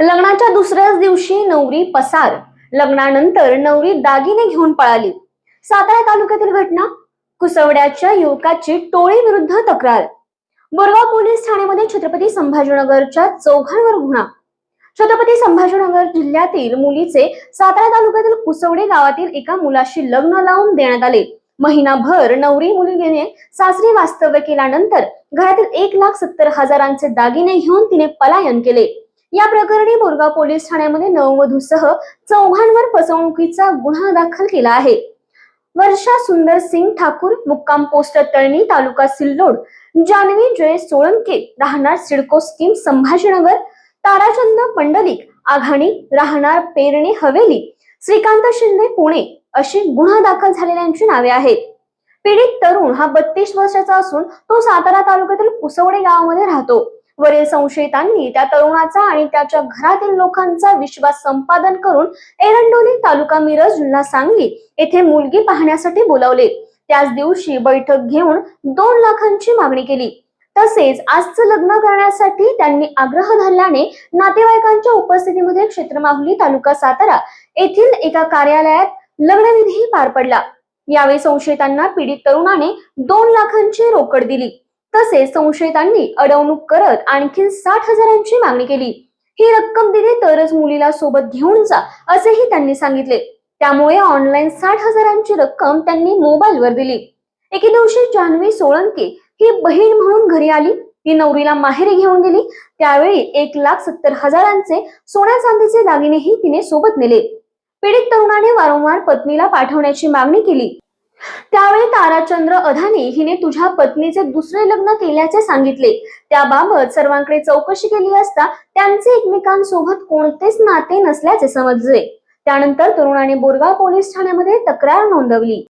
लग्नाच्या दुसऱ्याच दिवशी नवरी पसार. लग्नानंतर नवरी दागिने घेऊन पळाली. सातारा तालुक्यातील घटना? कुसवड्याच्या युवकाची टोळी विरुद्ध तक्रार. बोरगाव पोलीस ठाण्यामध्ये छत्रपती संभाजीनगरच्या चौघांवर गुन्हा. छत्रपती संभाजीनगर जिल्ह्यातील मुलीचे सातारा तालुक्यातील कुसवडे गावातील एका मुलाशी लग्न लावून देण्यात आले. महिनाभर नवरी मुलगीने सासरी वास्तव्य केल्यानंतर घरातील एक लाख सत्तर हजारांचे दागिने घेऊन तिने पलायन केले. या प्रकरणी बोरगाव पोलीस ठाण्यामध्ये नववधूसह चौघांवर फसवणुकीचा गुन्हा दाखल केला आहे. वर्षा सुंदर सिंग ठाकूर मुक्काम पोस्ट तळणी तालुका सिल्लोड जानवी जयेश सोळंके राहणार सिडको स्कीम संभाजीनगर ताराचंद पंडलिक आघाणी राहणार पेरणे हवेली श्रीकांत शिंदे पुणे अशी गुन्हा दाखल झालेल्यांची नावे आहेत. पीडित तरुण हा बत्तीस वर्षाचा असून तो सातारा तालुक्यातील पुसवडे गावामध्ये राहतो. वरील संशयितांनी त्या तरुणाचा आणि त्याच्या घरातील लोकांचा विश्वास संपादन करून एरंडोली तालुका मिरज जिल्हा सांगली येथे मुलगी पाहण्यासाठी बोलावले. त्याच दिवशी बैठक घेऊन दोन लाखांची मागणी केली. तसेच आजचं लग्न करण्यासाठी त्यांनी आग्रह धरल्याने नातेवाईकांच्या उपस्थितीमध्ये क्षेत्रमाहुली तालुका सातारा येथील एका कार्यालयात लग्नविधी पार पडला. यावेळी संशयितांना पीडित तरुणाने दोन लाखांची रोकड दिली. तसेच संशयितांनी अडवणूक करत आणखी साठ हजारांची मागणी केली. ही रक्कम दिली तरच मुलीला सोबत घेऊन जा असेही त्यांनी सांगितले. त्यामुळे ऑनलाईन साठ हजारांची रक्कम त्यांनी मोबाईलवर दिली. एके दिवशी जान्हवी सोळंके ही बहीण म्हणून घरी आली. ती नवरीला माहेरी घेऊन गेली. त्यावेळी एक लाख सत्तर हजारांचे सोन्या चांदीचे दागिनेही तिने सोबत नेले. पीडित तरुणाने वारंवार पत्नीला पाठवण्याची मागणी केली. त्यावेळी ताराचंद्र अधानी हिने तुझ्या पत्नीचे दुसरे लग्न केल्याचे सांगितले. त्याबाबत सर्वांकडे चौकशी केली असता त्यांचे एकमेकांसोबत कोणतेच नाते नसल्याचे समजले. त्यानंतर तरुणाने बोरगाव पोलीस ठाण्यामध्ये तक्रार नोंदवली.